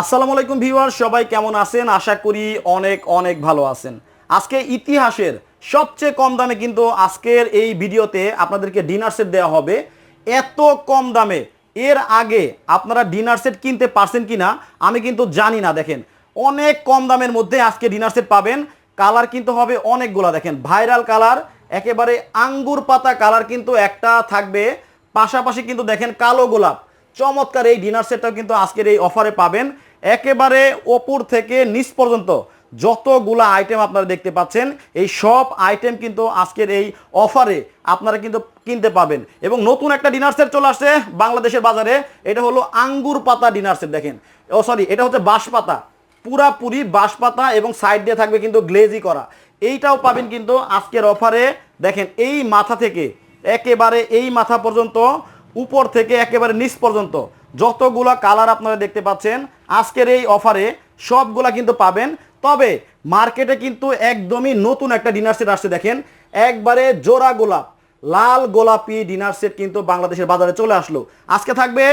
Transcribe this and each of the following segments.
আসসালামু আলাইকুম ভিউয়ার সবাই কেমন আছেন? আশা করি অনেক অনেক ভালো আছেন। আজকে ইতিহাসের সবচেয়ে কম দামে কিন্তু আজকের এই ভিডিওতে আপনাদেরকে ডিনার সেট দেওয়া হবে। এত কম দামে। এর আগে আপনারা ডিনার সেট কিনতে পারছেন কিনা, আমি কিন্তু জানি না, দেখেন। অনেক কম দামের মধ্যে আজকে ডিনার সেট পাবেন। কালার কিন্তু হবে অনেকগুলা, দেখেন। ভাইরাল কালার একেবারে আঙ্গুর পাতা কালার কিন্তু একটা থাকবে। পাশাপাশি কিন্তু দেখেন কালো গোলাপ। চমৎকার এই ডিনার সেটটাও কিন্তু আজকের এই অফারে পাবেন। একেবারে ওপর থেকে নিচ পর্যন্ত যতগুলা আইটেম আপনারা দেখতে পাচ্ছেন, এই সব আইটেম কিন্তু আজকের এই অফারে আপনারা কিন্তু কিনতে পাবেন। এবং নতুন একটা ডিনার সেট চলে আসছে বাংলাদেশের বাজারে, এটা হলো আঙ্গুর পাতা ডিনার সেট দেখেন। ও সরি এটা হচ্ছে বাঁশ পাতা। পুরাপুরি বাঁশ পাতা এবং সাইড দিয়ে থাকবে কিন্তু গ্লেজি করা। এইটাও পাবেন কিন্তু আজকের অফারে দেখেন, এই মাথা থেকে, একেবারে এই মাথা পর্যন্ত, উপর থেকে একেবারে নিচ পর্যন্ত, যতগুলা কালার আপনারা দেখতে পাচ্ছেন আজকের এই অফারে সবগুলা কিন্তু পাবেন। তবে মার্কেটে কিন্তু একদমই নতুন একটা ডিনার সেট আসছে দেখেন। একবারে জোড়া গোলাপ, লাল গোলাপি ডিনার সেট কিন্তু বাংলাদেশের বাজারে চলে আসলো। আজকে থাকবে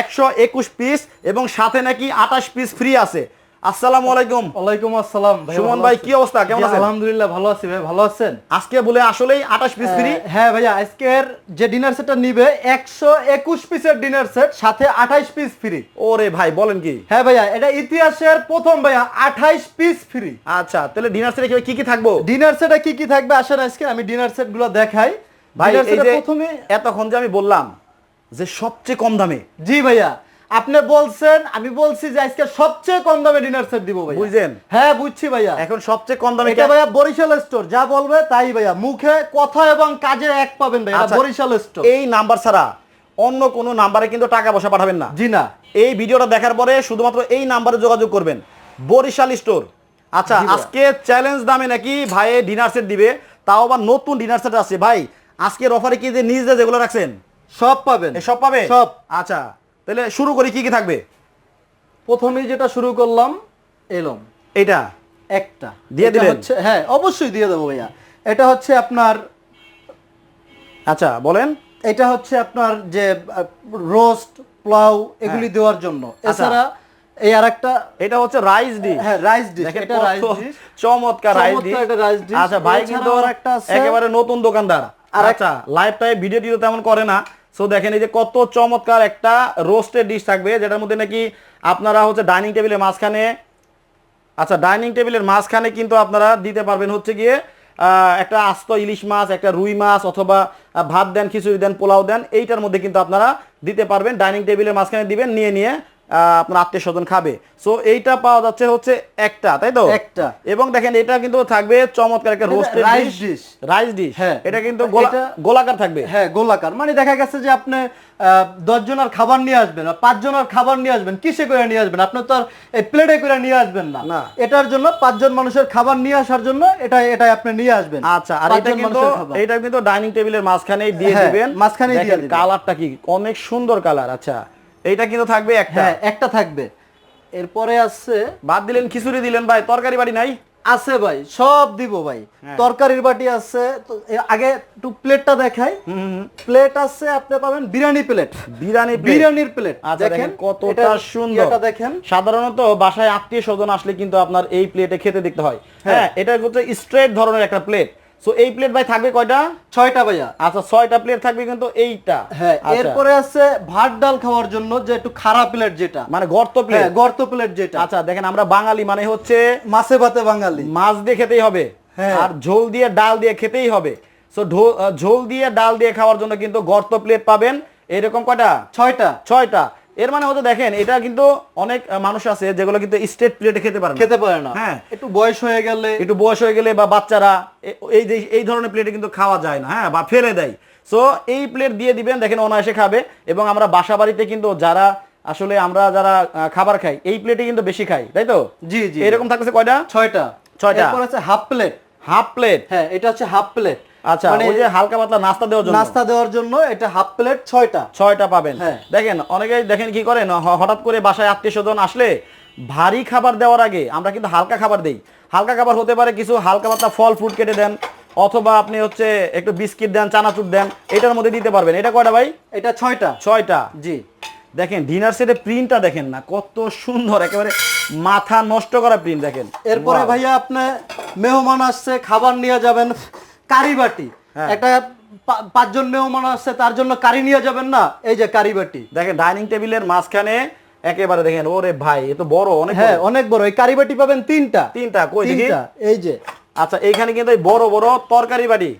একশো একুশ পিস এবং সাথে নাকি আঠাশ পিস ফ্রি আছে। আসসালামু আলাইকুম। ওয়ালাইকুম আসসালাম। ভাই সুমন ভাই, কি অবস্থা? কেমন আছেন? আলহামদুলিল্লাহ ভালো আছি ভাই ভালো আছেন? আজকে বলে আসলেই আঠাশ পিস ফ্রি হ্যাঁ ভাইয়া আজকের যে ডিনার সেটটা নিবে একশো একুশ পিসের ডিনার সেট সাথে আঠাইশ পিস ফ্রি ওরে ভাই বলেন কি? হ্যাঁ ভাইয়া এটা ইতিহাসের প্রথম ভাইয়া আঠাইশ পিস ফ্রি আচ্ছা তাহলে ডিনার সেটে কি কি থাকব? ডিনার সেটে কি কি থাকবে? আসেন আজকে আমি ডিনার সেটগুলো দেখাই। ভাই এই যে প্রথমে এতক্ষণ যে আমি বললাম যে সবচেয়ে কম দামে। জি ভাইয়া আপনি বলছেন আমি বলছি যে আজকে সবচেয়ে কম দামে ডিনার সেট দিব ভাইয়া। বুঝছেন? হ্যাঁ বুঝছি ভাইয়া। এখন সবচেয়ে কম দামে এটা ভাইয়া বরিশাল স্টোর যা বলবে তাই ভাইয়া। মুখে কথা এবং কাজে এক পাবেন ভাইয়া আচ্ছা, বরিশাল স্টোর এই নাম্বার ছাড়া অন্য কোনো নাম্বারে কিন্তু টাকা পয়সা পাঠাবেন না। জি না। এই ভিডিওটা দেখার পরে শুধুমাত্র এই নাম্বারে যোগাযোগ করবেন। বরিশাল স্টোর আচ্ছা আজকে চ্যালেঞ্জ দামে নাকি ভাই ডিনার সেট দিবে তাও আবার নতুন ডিনার সেট আছে। ভাই আজকের অফারে কি যে নিজে যেগুলো রাখছেন? সব পাবেন। সব পাবে? সব। আচ্ছা তাহলে শুরু করি কি কি থাকবে? প্রথমেই যেটা শুরু করলাম এলম এইটা? একটা। দিয়ে এটা দিলেন? হচ্ছে হ্যাঁ অবশ্যই দিয়ে দেবো ভাইয়া। এটা হচ্ছে আপনার আচ্ছা বলেন। এটা হচ্ছে আপনার যে রোস্ট পোলাও এগুলি দেওয়ার জন্য। হ্যাঁ। আচ্ছা। এছাড়া এই আরেকটা এটা হচ্ছে রাইস ডিশ। হ্যাঁ রাইস ডিশ। এটা রাইস ডিশ। চমৎকার রাইস ডিশ। একটা rice dish। আচ্ছা ভাই কিন্তু আরেকটা আছে- একেবারে নতুন দোকানদার। আর আচ্ছা লাইভ টাইম ভিডিও টিডিও তেমন করে না। সো দেখেন এই যে কত চমৎকার একটা রোস্টেড ডিশ থাকবে, যেটার মধ্যে নাকি আপনারা হচ্ছে ডাইনিং টেবিলের মাঝখানে আচ্ছা ডাইনিং টেবিলের মাঝখানে কিন্তু আপনারা দিতে পারবেন হচ্ছে গিয়ে একটা আস্ত ইলিশ মাছ, একটা রুই মাছ, অথবা ভাত দেন, খিচুড়ি দেন, পোলাও দেন, এইটার মধ্যে কিন্তু আপনারা দিতে পারবেন ডাইনিং টেবিলের মাঝখানে দিবেন, নিয়ে নিয়ে আপনার আত্মীয় স্বজন খাবে। সো এইটা পাওয়া যাচ্ছে হচ্ছে একটা তাই তো? একটা। এবং দেখেন এটা কিন্তু থাকবে চমৎকার একটা roasted rice dish। Rice dish হ্যাঁ। এটা কিন্তু গোলাকার থাকবে। হ্যাঁ গোলাকার। মানে দেখা গেছে যে আপনি দশ জনের খাবার নিয়ে আসবেন আর পাঁচ জনের খাবার নিয়ে আসবেন কিসে করে নিয়ে আসবেন? আপনি তো আর এই প্লেটে করে নিয়ে আসবেন না। না। এটার জন্য পাঁচজন মানুষের খাবার নিয়ে আসার জন্য এটা এটাই আপনি নিয়ে আসবেন। আচ্ছা আর এটা কিন্তু এটা কিন্তু ডাইনিং টেবিলের মাঝখানেই দিয়ে দিবেন। মাঝখানেই দিয়ে দিবেন। কালারটা কি অনেক সুন্দর কালার আচ্ছা। এইটা কিন্তু থাকবে একটা। হ্যাঁ একটা থাকবে। এরপরে আছে বাদ দিলেন খিচুড়ি দিলেন ভাই তরকারি বাড়ি নাই? আছে ভাই সব দিব ভাই। হ্যাঁ। তরকারির বাটি আছে তো আগে একটু প্লেটটা দেখাই। প্লেট আছে আপনি পাবেন বিরিয়ানি প্লেট। বিরিয়ানি বিরিয়ানির প্লেট আচ্ছা দেখেন। কতটা সুন্দর ইয়েটা দেখেন। সাধারণত বাসায় আত্মীয় স্বজন আসলে কিন্তু আপনার এই প্লেটে খেতে দেখতে হয়। হ্যাঁ। এটা হচ্ছে স্ট্রেট ধরনের একটা প্লেট। সো এই প্লেট ভাই থাকবে কয়টা? ছয়টা ভাইয়া। আচ্ছা ছয়টা প্লেট থাকবে কিন্তু এইটা। হ্যাঁ আচ্ছা, এরপরে আছে ভাত ডাল খাওয়ার জন্য যে একটু খারাপ প্লেট যেটা। মানে গর্ত হ্যাঁ প্লেট গর্ত প্লেট যেটা। আচ্ছা দেখেন আমরা বাঙালি মানে হচ্ছে মাছে ভাতে বাঙালি। মাছ দিয়ে খেতেই হবে। হ্যাঁ। আর ঝোল দিয়ে ডাল দিয়ে খেতেই হবে। সো ঝোল দিয়ে ডাল দিয়ে খাওয়ার জন্য কিন্তু গর্ত প্লেট পাবেন। এরকম কয়টা? ছয়টা। ছয়টা। এর মানে হচ্ছে দেখেন এটা কিন্তু অনেক মানুষ আছে যেগুলো কিন্তু স্টেট প্লেটে খেতে পারে খেতে পারে না। হ্যাঁ। একটু বয়স হয়ে গেলে একটু বয়স হয়ে গেলে বা বাচ্চারা এই যে এই ধরনের প্লেটে কিন্তু খাওয়া যায় না হ্যাঁ বা ফেলে দেয়। সো এই প্লেট দিয়ে দিবেন দেখেন অনায়াসে খাবে এবং আমরা বাসা বাড়িতে কিন্তু যারা আসলে আমরা যারা খাবার খাই এই প্লেটে কিন্তু বেশি খাই তাই তো? জি জি। এরকম থাকতেছে কয়টা? ছয়টা। ছয়টা। আছে হাফ প্লেট। Half plate. হ্যাঁ এটা হচ্ছে হাফ প্লেট। আচ্ছা ওই যে হালকা পাতলা নাস্তা দেওয়ার জন্য? নাস্তা দেওয়ার জন্য এটা হাফ প্লেট ছয়টা। ছয়টা পাবেন। হ্যাঁ। দেখেন অনেকেই দেখেন কি করেন হঠাৎ করে বাসায় আত্মীয় স্বজন আসলে ভারী খাবার দেওয়ার আগে আমরা কিন্তু হালকা খাবার দেই। হালকা খাবার হতে পারে কিছু হালকা পাতলা ফল ফ্রুট কেটে দেন অথবা আপনি হচ্ছে একটু বিস্কিট দেন চানাচুর দেন এটার মধ্যে দিতে পারবেন। এটা কয়টা ভাই? এটা ছয়টা। ছয়টা। জি। দেখেন ডিনার সেটে প্রিন্টটা দেখেন না কত সুন্দর একেবারে মাথা নষ্ট করা প্রিন্ট দেখেন। এরপরে ভাইয়া আপনি মেহমান আসছে খাবার নিয়ে যাবেন কারি বাটি হ্যাঁ। একটা পাঁচজন পাঁচজন মেহমান হচ্ছে তার জন্য কারি নিয়ে যাবেন না? এই যে কারি বাটি দেখেন ডাইনিং টেবিলের মাঝখানে একেবারে দেখেন ওরে ভাই এ তো বড় অনেক হ্যাঁ অনেক বড়। এই কারি বাটি পাবেন তিনটা। তিনটা কই দেখি? এই যে। আচ্ছা এইখানে কিন্তু এই বড় বড় তরকারি বাটি।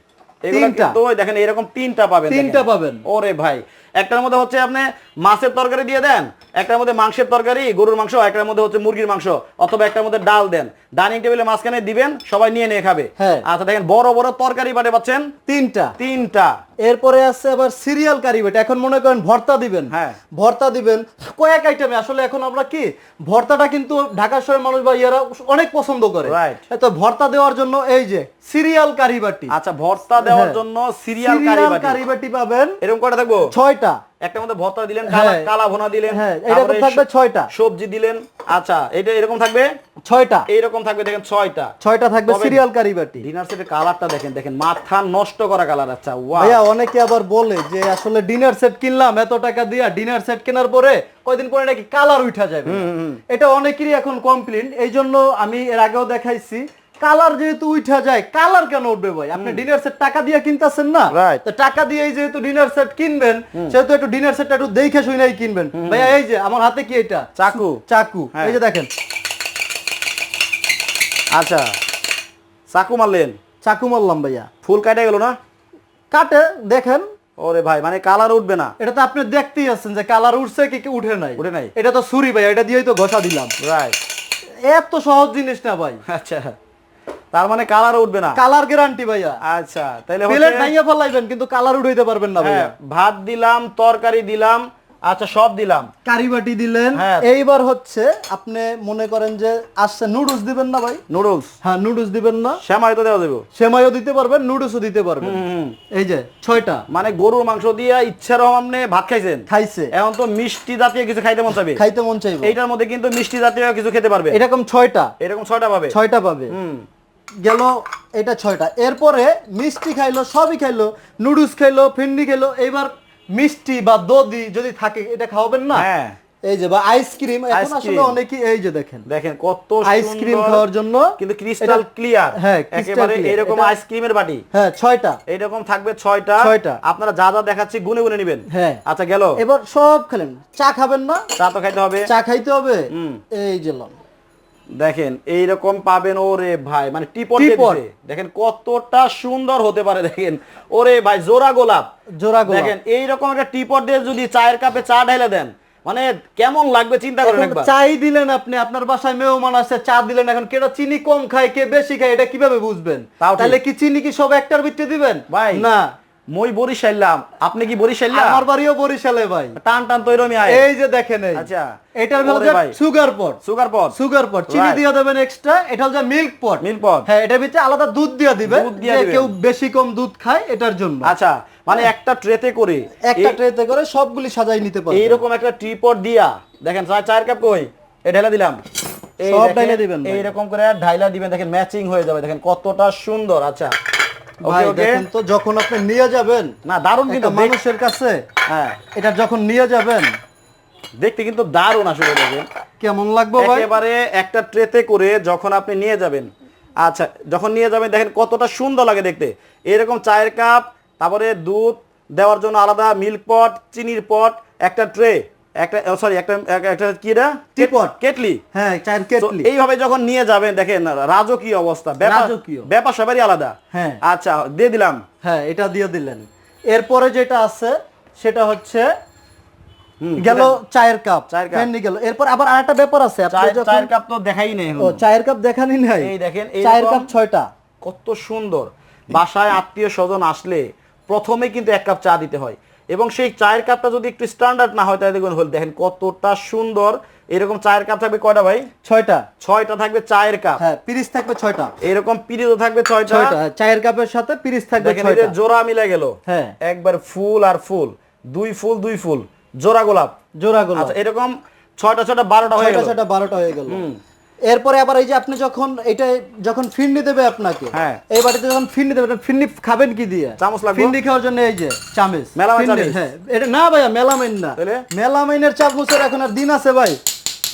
তিনটা। তো ওই দেখেন এরকম তিনটা পাবেন তিনটা পাবেন। ওরে ভাই একটার মধ্যে হচ্ছে আপনি মাছের তরকারি দিয়ে দেন একটার মধ্যে মাংসের তরকারি গরুর মাংস একটার মধ্যে হচ্ছে মুরগির মাংস অথবা একটার মধ্যে ডাল দেন। ডাইনিং টেবিলে মাঝখানে দিবেন সবাই নিয়ে নিয়ে খাবে। হ্যাঁ। আচ্ছা দেখেন বড় বড় তরকারি বাটে পাচ্ছেন তিনটা। তিনটা। এরপরে আছে আবার সিরিয়াল কারি বেটা এখন মনে করেন ভর্তা দিবেন। হ্যাঁ। ভর্তা দিবেন। কয়েক আইটেমে আসলে এখন আমরা কি ভর্তাটা কিন্তু ঢাকা শহরের মানুষ বা ইয়ারা অনেক পছন্দ করে. তো ভর্তা দেওয়ার জন্য এই যে সিরিয়াল কারি বাটি আচ্ছা ভর্তা দেওয়ার হ্যাঁ। জন্য সিরিয়াল কারি সিরিয়াল বাটি পাবেন এরকম কটা থাকব? ছয়টা। একটা মধ্যে ভর্তা দিলেন কালা হ্যাঁ। ভুনা দিলেন হ্যাঁ, এরকম থাকবে ছয়টা। সবজি দিলেন আচ্ছা এটা এরকম থাকবে? ছয়টা। এইরকম থাকবে দেখেন ছয়টা। ছয়টা থাকবে সিরিয়াল কারি বাটি। ডিনার সেটের কালারটা দেখেন দেখেন মাথা নষ্ট করা কালার আচ্ছা ভাইয়া অনেকে আবার বলে যে আসলে ডিনার সেট কিনলাম এত টাকা দিয়া ডিনার সেট কেনার পরে কয়দিন পরে নাকি কালার উঠা যাবে। এটা অনেকেরই এখন কমপ্লেন এই জন্য আমি এর আগেও দেখাইছি কালার যেহেতু উঠা যায় কালার কেন উঠবে ভাই? আপনি ডিনার সেট টাকা দিয়ে কিনতেছেন না? তো টাকা দিয়েই যেহেতু ডিনার সেট কিনবেন সেহেতু একটু ডিনার সেটটা একটু দেখে শুনেই কিনবেন। ভাইয়া এই যে আমার হাতে কি এটা? চাকু। চাকু। হ্যাঁ। এই যে দেখেন। আচ্ছা। চাকু মারলেন? চাকু মারলাম ভাইয়া। ফুল কাটে গেল না? কাটে দেখেন। ওরে ভাই মানে কালার উঠবে না। এটা তো আপনি দেখতেই আছেন যে কালার উঠছে কি কি উঠে নাই। উঠে নাই। এটা তো ছুরি ভাই এটা দিয়েই তো ঘষা দিলাম। রাইট এত সহজ জিনিস না ভাই। আচ্ছা। তার মানে কালার উঠবে না। কালার গ্যারান্টি ভাইয়া। আচ্ছা তাহলে প্লেট ভাইয়া ফেলাইবেন কিন্তু কালার উঠাইতে পারবেন না ভাইয়া। হ্যাঁ, ভাত দিলাম তরকারি দিলাম আচ্ছা সব দিলাম। কারি বাটি দিলেন। হ্যাঁ। এইবার হচ্ছে আপনি মনে করেন যে আসছে নুডলস দিবেন না ভাই? নুডলস হ্যাঁ নুডলস দিবেন না। শ্যামাই তো দেওয়া দেবো সেমাইও দিতে পারবেন নুডলসও দিতে পারবেন। এই যে ছয়টা। মানে গরুর মাংস দিয়ে ইচ্ছার আপনি ভাত খাইছেন? খাইছে। এখন তো মিষ্টি জাতীয় কিছু খাইতে মন চাবে খাইতে মন চাইবে। এইটার মধ্যে কিন্তু মিষ্টি জাতীয় কিছু খেতে পারবে। এরকম ছয়টা। এরকম ছয়টা পাবে। ছয়টা পাবে। গেল এটা ছয়টা। এরপরে মিষ্টি খাইলো সবই খাইলো নুডলস খাইলো ফিন্ডি খাইলো এইবার মিষ্টি বা দধি যদি থাকে এটা খাওয়াবেন না? হ্যাঁ। এই যে বা আইসক্রিম এখন আসলে অনেকেই এই যে দেখেন। দেখেন কত আইসক্রিম খাওয়ার জন্য কিন্তু ক্রিস্টাল ক্লিয়ার। হ্যাঁ, একেবারে এরকম আইসক্রিমের বাটি। হ্যাঁ ছয়টা। এইরকম থাকবে ছয়টা। ছয়টা। আপনারা যা যা দেখাচ্ছি গুনে গুনে নেবেন। হ্যাঁ। আচ্ছা গেল। এবার সব খেলেন। চা খাবেন না? চা তো খাইতে হবে। চা খাইতে হবে। এই যে লন। দেখেন এইরকম পাবেন ওরে ভাই মানে টিপট। দেখেন কতটা সুন্দর হতে পারে দেখেন। ওরে ভাই জোড়া গোলাপ। জোড়া গোলাপ। দেখেন এইরকম একটা টিপট দিয়ে যদি চায়ের কাপে চা ঢেলে দেন মানে কেমন লাগবে চিন্তা করেন একবার। চাই দিলেন আপনি আপনার বাসায় মেহমান আছে চা দিলেন এখন কেটা চিনি কম খায় কে বেশি খায় এটা কীভাবে বুঝবেন। তাহলে কি চিনি কি সব একটার ভিতরে দিবেন? ভাই না। মই বরিশাইলাম আপনি কি বরিশাইলাম আমার বাড়িও বরিশালে ভাই। টান টান আয়। এই যে দেখেন এই। আচ্ছা। এটার ভাই। Sugar pot. Sugar pot. Sugar pot. চিনি দিয়ে দেবেন এক্সট্রা এটা হচ্ছে মিল্ক পট। Milk pot। হ্যাঁ এটার ভিতরে আলাদা দুধ দিয়ে দিবেন। কেউ বেশি কম দুধ খায় এটার জন্য। আচ্ছা মানে একটা ট্রেতে করে একটা ট্রেতে করে সবগুলি সাজাই নিতে পারবেন। এইরকম একটা ট্রি পট দিয়া দেখেন চার কাপ কই? এ ঢেলা দিলাম। সব ঢাইলা দিবেন এইরকম করে ঢাইলা দিবেন। দেখেন ম্যাচিং হয়ে যাবে। দেখেন কতটা সুন্দর। আচ্ছা। ভাই দেখেন তো যখন আপনি নিয়ে যাবেন না দারুণ কিন্তু মানুষের কাছে হ্যাঁ। এটা যখন নিয়ে যাবেন দেখতে কিন্তু দারুণ আসলে দেখেন। কেমন লাগবে ভাই? একেবারে একটা ট্রেতে করে যখন আপনি নিয়ে যাবেন আচ্ছা যখন নিয়ে যাবেন দেখেন কতটা সুন্দর লাগে দেখতে। এরকম চায়ের কাপ তারপরে দুধ দেওয়ার জন্য আলাদা মিল্ক পট চিনির পট একটা ট্রে একটা সরি একটা একটা কি এটা? Teapot। কেটলি হ্যাঁ চায়ের কেটলি এইভাবে যখন নিয়ে যাবেন দেখেন রাজকীয় অবস্থা রাজকীয়। ব্যাপার সবারই আলাদা। হ্যাঁ। আচ্ছা দিয়ে দিলাম। হ্যাঁ এটা দিয়ে দিলেন। এরপরে যেটা আছে সেটা হচ্ছে গেল চায়ের কাপ। চায়ের কাপ। গেল। এরপর আবার আরেকটা ব্যাপার আছে চায়ের কাপ তো দেখাই নেই ও চায়ের কাপ দেখানি নাই। এই দেখেন, চায়ের কাপ ছয়টা। কত সুন্দর। বাসায় আত্মীয় স্বজন আসলে প্রথমে কিন্তু এক কাপ চা দিতে হয়। এবং সেই চায়ের কাপটা যদি একটু স্ট্যান্ডার্ড না হয় তাহলে দেখুন হল দেখেন কতটা সুন্দর। এরকম চায়ের কাপ থাকবে কয়টা ভাই? ছয়টা। ছয়টা থাকবে চায়ের কাপ। হ্যাঁ পিরিচ থাকবে ছয়টা। এরকম পিরিয়ড থাকবে ছয়টা। ছয়টা চায়ের কাপের সাথে পিরিচ থাকবে ছয়টা। জোড়া মিলে গেল। হ্যাঁ। একবার ফুল আর ফুল। দুই ফুল দুই ফুল। জোড়া গোলাপ। জোড়া গোলাপ। আচ্ছা এরকম ছয়টা ছয়টা বারোটা হয়ে ছয়টা গেল। ছয়টা বারোটা হয়ে গেল। এরপরে আবার এই যে আপনি যখন এটা যখন ফিন্ডি দেবে আপনাকে হ্যাঁ। এই বাড়িতে যখন ফিন্ডি দেবে ফিন্ডি খাবেন কি দিয়ে চামচ লাগবে? ফিন্ডি খাওয়ার জন্য এই যে চামচ মেলামাইন? হ্যাঁ এটা না ভাইয়া মেলামাইন না? মেলামাইনের চামচের এখন আর দিন আছে ভাই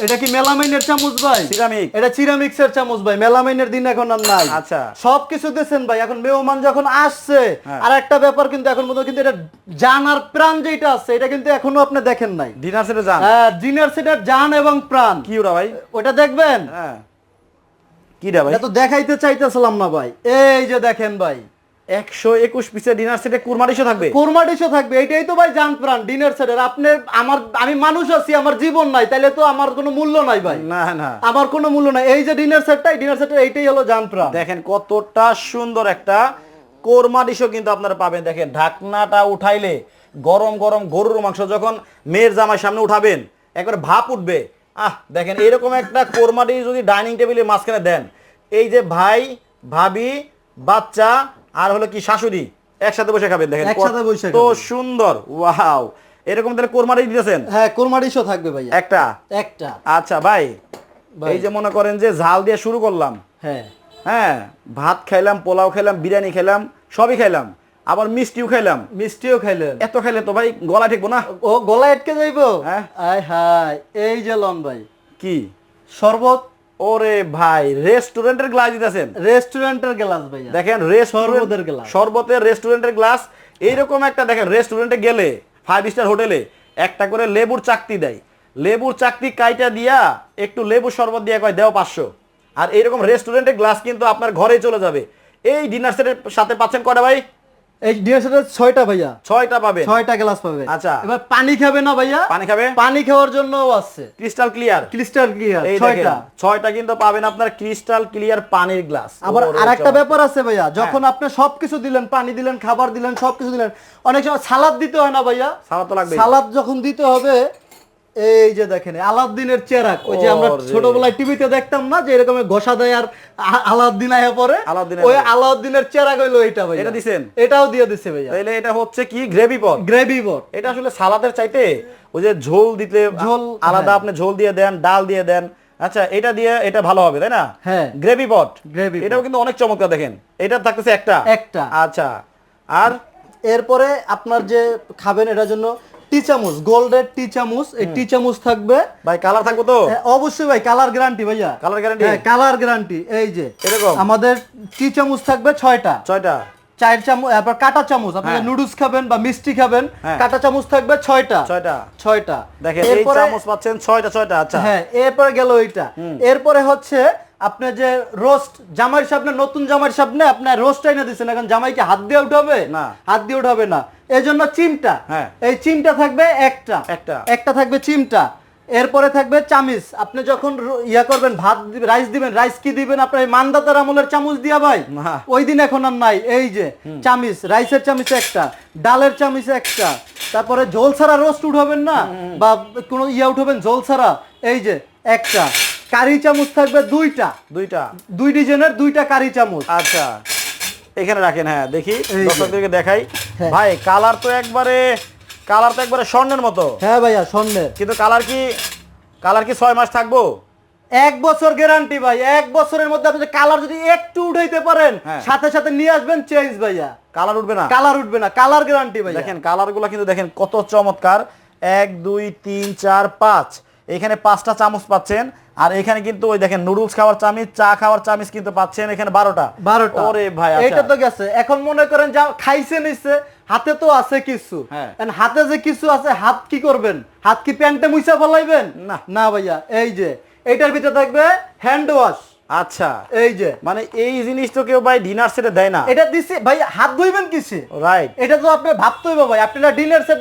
এটা কি মেলামাইনের চামচ ভাই? সিরামিক। এটা সিরামিক্সের চামচ ভাই মেলামাইনের দিন এখন আর নাই। আচ্ছা। সব কিছু দিয়েছেন ভাই এখন মেহমান যখন আসছে হ্যাঁ। আর একটা ব্যাপার কিন্তু এখন পর্যন্ত কিন্তু এটা জানার প্রাণ যেটা আছে এটা কিন্তু এখনও আপনি দেখেন নাই। ডিনার সেটে যান হ্যাঁ জিনার সেটার জান এবং প্রাণ। কি ওরা ভাই? ওটা দেখবেন? হ্যাঁ। কিটা ভাই? এটা তো দেখাইতে চাইতেছিলাম না ভাই। এই যে দেখেন ভাই একশো একুশ পিসের ডিনার সেটে কুরমারিশও থাকবে? কোরমাডিশও থাকবে। এইটাই তো ভাই জান প্রাণ ডিনার সেটের আপনি আমার আমি মানুষ আছি আমার জীবন নাই তাইলে তো আমার কোনো মূল্য নাই ভাই। না না। আমার কোনো মূল্য নাই। এই যে ডিনার সেটটাই ডিনার সেটের এইটাই হলো জান প্রাণ। দেখেন কতটা সুন্দর একটা কোরমা ডিশও কিন্তু আপনারা পাবেন। দেখেন ঢাকনাটা উঠাইলে গরম গরম গরুর মাংস যখন মেয়ের জামাই সামনে উঠাবেন একবার ভাপ উঠবে। আহ দেখেন এরকম একটা কোরমা ডিশ যদি ডাইনিং টেবিলে মাঝখানে দেন এই যে ভাই ভাবি বাচ্চা আর হলো কি শাশুড়ি? একসাথে বসে খাবেন দেখেন। একসাথে বসে তো সুন্দর। ওয়াও। এরকম তাহলে কোরমা দিতেছেন? হ্যাঁ কোরমাডিশও থাকবে ভাইয়া। একটা? একটা। আচ্ছা ভাই। ভাই। এই যে মনে করেন যে ঝাল দিয়ে শুরু করলাম। হ্যাঁ। হ্যাঁ ভাত খাইলাম পোলাও খাইলাম বিরিয়ানি খাইলাম সবই খাইলাম। আবার মিষ্টিও খাইলাম। মিষ্টিও খাইলেন। এত খাইলে তো ভাই গলা ঠিকবো না? ও গলা আটকে যাইবো? হ্যাঁ। আয় হায় এই যে লন ভাই। কি? শরবত ওরে ভাই রেস্টুরেন্টের গ্লাস দিতেছেন? রেস্টুরেন্টের গ্লাস ভাইয়া। দেখেন রেস্টুরেন্টের glass। শরবতের রেস্টুরেন্টের গ্লাস এইরকম একটা দেখেন রেস্টুরেন্টে গেলে ফাইভ স্টার হোটেলে একটা করে লেবুর চাকতি দেয়। লেবুর চাকতি কাইটা দিয়া একটু লেবুর শরবত দিয়া কয় দেও পাঁচশো। আর এইরকম রেস্টুরেন্টের গ্লাস কিন্তু আপনার ঘরেই চলে যাবে। এই ডিনার সেটের সাথে পাচ্ছেন কটা ভাই? এই ডিনার ছয়টা ভাইয়া। ছয়টা পাবে ছয়টা গ্লাস পাবে। আচ্ছা। এবার পানি খাবে না ভাইয়া। পানি খাবে? পানি খাওয়ার জন্য আছে। Crystal clear. ক্রিস্টাল ক্লিয়ার ছয়টা। ছয়টা কিন্তু পাবেন আপনার ক্রিস্টাল ক্লিয়ার পানির গ্লাস। আবার আরেকটা ব্যাপার আছে ভাইয়া যখন আপনি সবকিছু দিলেন পানি দিলেন খাবার দিলেন সবকিছু দিলেন অনেক সময় সালাদ দিতে হয় না ভাইয়া। সালাদ তো লাগবে সালাদ যখন দিতে হবে এই যে দেখেন আলাউদ্দিনের চেরাক ওই যে আমরা ছোটবেলায় টিভিতে দেখতাম না যে এরকম ঘষা দেয় আর আলাউদ্দিন আয়া পরে? ওই আলাউদ্দিনের চেরাক হইল এটা ভাইয়া। এটা দিছেন? এটাও দিয়ে দিছে ভাইয়া। তাইলে এটা হচ্ছে কি? গ্রেভি পট। গ্রেভি বট এটা আসলে সালাদের চাইতে ওই যে ঝোল দিতে ঝোল, আলাদা হ্যাঁ। আপনি ঝোল দিয়ে দেন ডাল দিয়ে দেন। আচ্ছা এটা দিয়ে এটা ভালো হবে তাই না? হ্যাঁ। গ্রেভি পট। গ্রেভি এটাও কিন্তু অনেক চমৎকার দেখেন। এটা থাকতেছে একটা। একটা। আচ্ছা আর? এরপরে আপনার যে খাবেন এটার জন্য টি চামচ গোল্ডের টি চামচ এই টি চামচ থাকবে। ভাই কালার থাকব তো? অবশ্যই ভাই কালার গ্যারান্টি ভাইয়া। Colour guarantee? হ্যাঁ কালার গ্যারান্টি এই যে। এরকম? আমাদের টি চামচ থাকবে ছয়টা। ছয়টা? চার চামচ তারপর কাটা চামচ আপনি হ্যাঁ। নুডলস খাবেন বা মিষ্টি খাবেন হ্যাঁ। কাটা চামচ থাকবে ছয়টা। ছয়টা? ছয়টা। দেখেন এই এরপরে চামচ পাচ্ছেন ছয়টা ছয়টা আচ্ছা। হ্যাঁ এরপরে গেল ওইটা এরপরে হচ্ছে আপনি যে রোস্ট জামাইয়ের সামনে নতুন জামাইয়ের সামনে আপনার রোস্ট এনে দিচ্ছেন এখন জামাইকে হাত দিয়ে উঠাবে? না। হাত দিয়ে উঠাবে না। এই জন্য চিমটা। হ্যাঁ। এই চিমটা থাকবে একটা। একটা। একটা থাকবে চিমটা। এরপরে থাকবে চামিচ। আপনি যখন ইয়া করবেন ভাত রাইস দিবেন রাইস কি দিবেন? আপনার মানদাতার আমলের চামচ দিয়া ভাই। ওই দিন এখন আর নাই। এই যে চামিচ রাইসের চামিচ একটা ডালের চামিচ একটা। তারপরে ঝোল ছাড়া রোস্ট উঠাবেন না? বা কোনো ইয়া উঠাবেন ঝোল ছাড়া? এই যে একটা। কারি চামচ থাকবে দুইটা। দুইটা। দুই ডিজাইনের দুইটা কারি চামচ। আচ্ছা। এখানে রাখেন হ্যাঁ দেখি দর্শকদেরকে দেখাই। ভাই কালার তো একবারে কালার তো একবারে স্বর্ণের মতো। হ্যাঁ ভাইয়া স্বর্ণের। কিন্তু কালার কি কালার কি ছয় মাস থাকব? এক বছর গ্যারান্টি ভাই এক বছরের মধ্যে আপনি কালার যদি একটু উঠাইতে পারেন হ্যাঁ। সাথে সাথে নিয়ে আসবেন চেঞ্জ ভাইয়া। কালার উঠবে না? কালার উঠবে না কালার গ্যারান্টি ভাইয়া। দেখেন কালারগুলো কিন্তু দেখেন কত চমৎকার। এক দুই তিন চার পাঁচ। এখানে পাঁচটা চামচ পাচ্ছেন। আর এখানে কিন্তু ওই দেখেন নুডলস খাওয়ার চামিচ চা খাওয়ার চামিচ কিন্তু পাচ্ছেন এখানে বারোটা। বারোটা। ওরে ভাই আচ্ছা। এটা তো গেছে। এখন মনে করেন যা খাইছে নিচ্ছে হাতে তো আছে কিছু। হ্যাঁ। হাতে যে কিছু আছে হাত কি করবেন? হাত কি প্যান্টে মুইসা ফেলাইবেন? না। না ভাইয়া এই যে এইটার ভিতরে থাকবে হ্যান্ড ওয়াশ আচ্ছা। এই যে। মানে এই জিনিস তো কেউ ভাই ডিনার সেটে দেয় না। এটা দিছি ভাই হাত ধুইবেন কিসে? রাইট এটা তো আপনি ভাবতে হবে ভাই আপনারা ডিনার সেট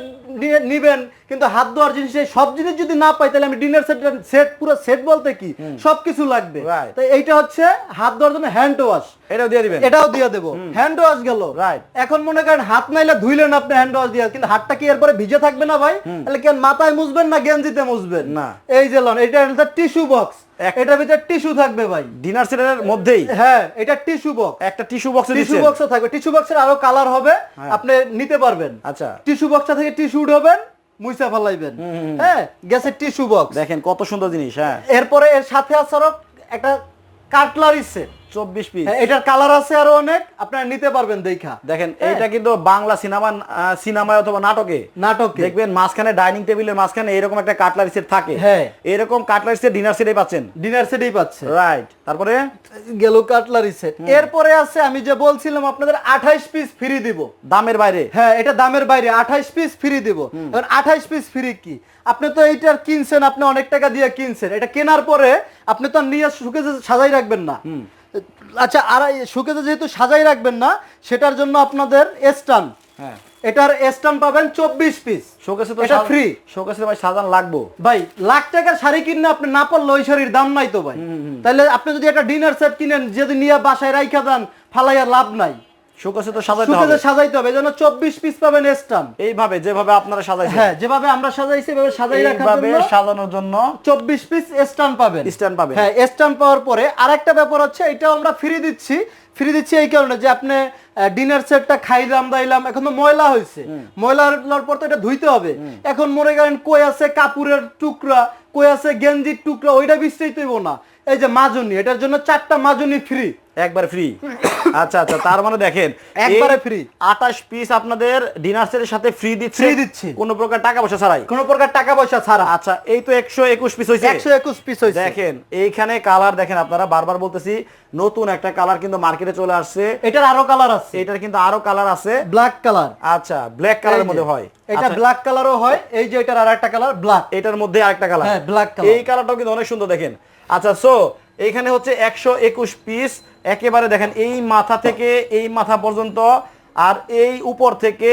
নিবেন কিন্তু হাত ধোয়ার জিনিস সব জিনিস যদি না পাই তাহলে আমি ডিনার সেট সেট পুরো সেট বলতে কি? সবকিছু লাগবে. তাই এইটা হচ্ছে হাত ধোয়ার জন্য হ্যান্ড ওয়াশ এটাও দিয়ে দিবেন। এটাও দিয়ে দেবো। হ্যান্ড ওয়াশ গেল। Right. এখন মনে করেন হাত নাইলে ধুইলেন আপনি হ্যান্ড ওয়াশ দিয়ে কিন্তু হাতটা কি এরপরে ভিজে থাকবে না ভাই? তাহলে কেন মাথায় মুছবেন না গেঞ্জিতে মুছবেন? না। এই যে লন এটা টিস্যু বক্স এটার ভিতরে টিস্যু থাকবে ভাই। ডিনার সেটের মধ্যেই? হ্যাঁ এটা টিস্যু বক্স একটা টিস্যু বক্স টিস্যু বক্সও থাকবে। টিস্যু বক্সের আরও কালার হবে আপনি নিতে পারবেন। আচ্ছা। টিস্যু বক্সটা থেকে টিস্যু উঠাবেন মুইসা ফেলাইবেন। হ্যাঁ গ্যাসের টিস্যু বক্স দেখেন কত সুন্দর জিনিস হ্যাঁ। এরপরে এর সাথে আসারও একটা কাটলারি সেট চব্বিশ পিস এটার কালার আছে আরও অনেক আপনারা নিতে পারবেন দেখা। দেখেন হ্যাঁ। এইটা কিন্তু বাংলা সিনেমা সিনেমায় অথবা নাটকে। নাটকে। দেখবেন মাঝখানে ডাইনিং টেবিলের মাঝখানে এরকম একটা কাটলারি সেট থাকে। হ্যাঁ। এরকম কাটলারি সেট ডিনার পাচ্ছেন। ডিনার সেটেই পাচ্ছে। রাইট তারপরে? গেল কাটলারি সেট এরপরে আছে আমি যে বলছিলাম আপনাদের আঠাইশ পিস ফ্রি দিব। দামের বাইরে। হ্যাঁ এটা দামের বাইরে। আঠাইশ পিস ফ্রি দিব। এবার আঠাইশ পিস ফ্রি কি? আপনি তো এইটার কিনছেন আপনি অনেক টাকা দিয়ে কিনছেন। এটা কেনার পরে আপনি তো নিয়ে সুখে সাজাই রাখবেন না। আচ্ছা আর শুকেতে যেহেতু সাজাই রাখবেন না সেটার জন্য আপনাদের এস্টান হ্যাঁ। এটার এস্টান পাবেন চব্বিশ পিস শোকেসে তো এটা ফ্রি শোকেসে ভাই সাজান লাগবো। ভাই লাখ টাকার শাড়ি কিনলে আপনি না পারলে ওই শাড়ির দাম নাই তো ভাই। তাহলে আপনি যদি একটা ডিনার সেট কিনেন যদি নিয়ে বাসায় রাইখা দেন ফালাইয়া লাভ নাই। শোকেসে তো সাজাতে হবে। সাজাইতে হবে এই জন্য চব্বিশ পিস পাবেন এইভাবে যেভাবে আপনারা সাজাইছেন। হ্যাঁ যেভাবে আমরা সাজাইছি এভাবে সাজাই রাখার এইভাবে সাজানোর জন্য চব্বিশ পিস স্টান পাবেন। পাবেন। হ্যাঁ পাওয়ার পরে আরেকটা ব্যাপার হচ্ছে এটাও আমরা ফ্রি দিচ্ছি। ফ্রি দিচ্ছি এই কারণে যে আপনি ডিনার সেটটা খাইলাম দাইলাম এখন তো ময়লা হয়েছে ময়লা হওয়ার পর তো এটা ধুইতে হবে। এখন মনে করেন কই আছে কাপড়ের টুকরা কই আছে গেঞ্জির টুকরা ওইটা বিছতেই তৈব না। এই যে মাজুনি এটার জন্য চারটা মাজুনি ফ্রি একবার ফ্রি আচ্ছা আচ্ছা তার মানে দেখেন একবারে free। আঠাশ পিস আপনাদের ডিনার সেটের সাথে ফ্রি দিচ্ছে। Free দিচ্ছি। কোনো প্রকার টাকা পয়সা ছাড়াই। কোনো প্রকার টাকা পয়সা ছাড়া। আচ্ছা এই তো একশো একুশ পিস হয়েছে একশো একুশ পিস হয়েছে দেখেন এইখানে কালার দেখেন আপনারা বারবার বলতেছি নতুন একটা কালার কিন্তু মার্কেটে চলে আসছে। এটার আরও কালার আছে। এটার কিন্তু আরও কালার আছে। ব্ল্যাক কালার আচ্ছা ব্ল্যাক কালারের মধ্যে হয়। এটা আচ্ছা, ব্ল্যাক কালারও হয় এই যে এটার আর একটা কালার ব্ল্যাক এটার মধ্যে আরেকটা কালার হ্যাঁ, black color। এই কালারটাও কিন্তু অনেক সুন্দর দেখেন। আচ্ছা সো এইখানে হচ্ছে একশো একুশ পিস একেবারে দেখেন এই মাথা থেকে এই মাথা পর্যন্ত আর এই উপর থেকে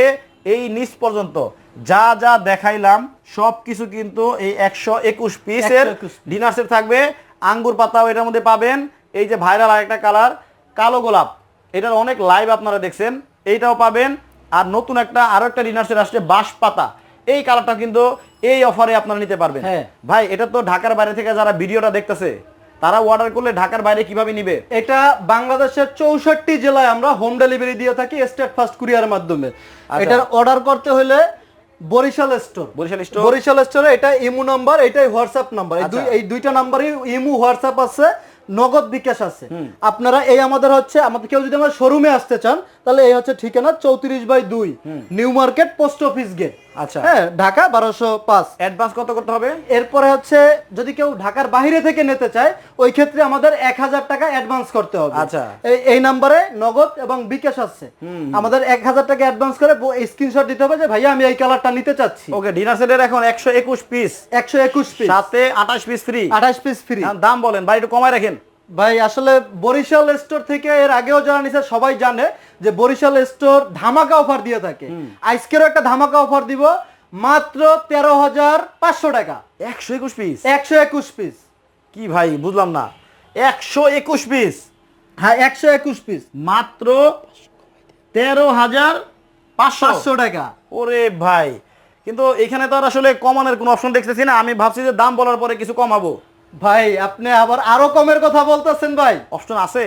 এই নিচ পর্যন্ত। যা যা দেখাইলাম সব কিছু কিন্তু এই একশো একুশ পিসের 121 ডিনার সেট থাকবে। আঙ্গুর পাতাও এটার মধ্যে পাবেন। এই যে ভাইরাল আরেকটা কালার কালো গোলাপ। এটার অনেক লাইভ আপনারা দেখছেন। এইটাও পাবেন। আর নতুন একটা আরও একটা ডিনার সেট আসছে বাঁশ পাতা এই কালারটা কিন্তু এই অফারে আপনারা নিতে পারবেন। হ্যাঁ। ভাই এটা তো ঢাকার বাইরে থেকে যারা ভিডিওটা দেখতেছে তারা অর্ডার করলে ঢাকার বাইরে কীভাবে নিবে? এটা বাংলাদেশের চৌষট্টি জেলায় আমরা হোম ডেলিভারি দিয়ে থাকি স্টেট ফার্স্ট কুরিয়ার মাধ্যমে। আচ্ছা। এটার অর্ডার করতে হলে বরিশাল স্টোর বরিশাল স্টোর বরিশাল স্টোরে এটা ইমু নাম্বার এটাই হোয়াটসঅ্যাপ নাম্বার এই দুই আচ্ছা। এই দুইটা নাম্বারই ইমু হোয়াটসঅ্যাপ আছে নগদ বিকাশ আছে। আপনারা এই আমাদের হচ্ছে আমাদের কেউ যদি আমার শোরুমে আসতে চান তাহলে এই হচ্ছে ঠিকানা চৌত্রিশ বাই দুই new market post office gate আচ্ছা। হ্যাঁ ঢাকা বারোশো পাঁচ। অ্যাডভান্স কত করতে হবে? এরপরে হচ্ছে যদি কেউ ঢাকার বাইরে থেকে নিতে চায় ওই ক্ষেত্রে আমাদের এক হাজার টাকা অ্যাডভান্স করতে হবে। আচ্ছা। এই এই নাম্বারে নগদ এবং বিকাশ আছে। আমাদের এক হাজার টাকা অ্যাডভান্স করে স্ক্রিনশট দিতে হবে যে ভাইয়া আমি এই কালারটা নিতে চাচ্ছি। ওকে ডিনার সেটের এখন একশো একুশ পিস একশো একুশ পিস সাথে আঠাশ পিস ফ্রি আঠাশ পিস ফ্রি দাম বলেন ভাই একটু কমায় রাখেন। ভাই আসলে বরিশাল স্টোর থেকে এর আগেও যারা নিছে সবাই জানে যে বরিশাল স্টোর ধামাকা অফার দিয়ে থাকে। আজকেরও একটা ধামাকা অফার দিব মাত্র তেরো হাজার পাঁচশো টাকা। একশো একুশ পিস একশো একুশ পিস কি ভাই বুঝলাম না। একশো একুশ পিস হ্যাঁ একশো একুশ পিস মাত্র তেরো হাজার পাঁচশো। টাকা। ওরে ভাই কিন্তু এখানে তো আর আসলে কমানোর কোনো অপশন দেখতেছি না। আমি ভাবছি যে দাম বলার পরে কিছু কমাবো। ভাই আপনি আবার আরও কমের কথা বলতেছেন ভাই। অপশন আছে?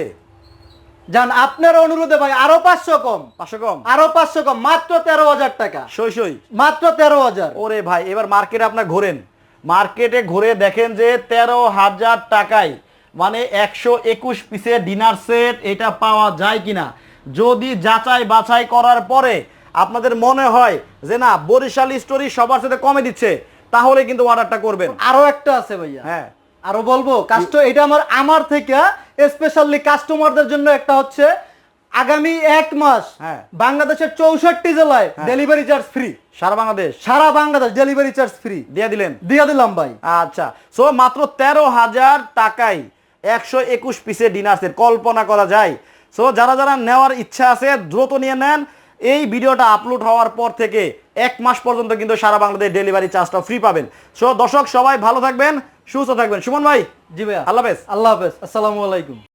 জান আপনার অনুরোধে ভাই আরও পাঁচশো কম। পাঁচশো কম? আরও পাঁচশো কম মাত্র তেরো হাজার টাকা। সই সই। মাত্র তেরো হাজার। ওরে ভাই এবার মার্কেটে আপনার ঘোরেন। মার্কেটে ঘুরে দেখেন যে তেরো হাজার টাকায় মানে একশো একুশ পিসের ডিনার সেট এটা পাওয়া যায় কিনা। যদি যাচাই বাছাই করার পরে আপনাদের মনে হয় যে না বরিশাল স্টোরি সবার সাথে কমে দিচ্ছে তাহলে কিন্তু অর্ডারটা করবেন। আরও একটা আছে ভাইয়া। হ্যাঁ। আরও বলব কাস্ট এটা আমার আমার থেকে স্পেশালি কাস্টমারদের জন্য একটা হচ্ছে আগামী এক মাস হ্যাঁ। বাংলাদেশের চৌষট্টি জেলায় ডেলিভারি চার্জ ফ্রি সারা বাংলাদেশ? সারা বাংলাদেশ ডেলিভারি চার্জ ফ্রি দিয়ে দিলেন? দিয়ে দিলাম ভাই। আচ্ছা সো মাত্র তেরো হাজার টাকায় একশো একুশ পিসের ডিনার সেট কল্পনা করা যায়। সো যারা যারা নেওয়ার ইচ্ছা আছে দ্রুত নিয়ে নেন। এই ভিডিওটা আপলোড হওয়ার পর থেকে এক মাস পর্যন্ত কিন্তু সারা বাংলাদেশ ডেলিভারি চার্জটা ফ্রি পাবেন। সো দর্শক সবাই ভালো থাকবেন সুস্থ থাকবেন। সুমন ভাই জি ভাই আল্লাহ হাফেজ। আল্লাহ হাফেজ। আসসালামু আলাইকুম।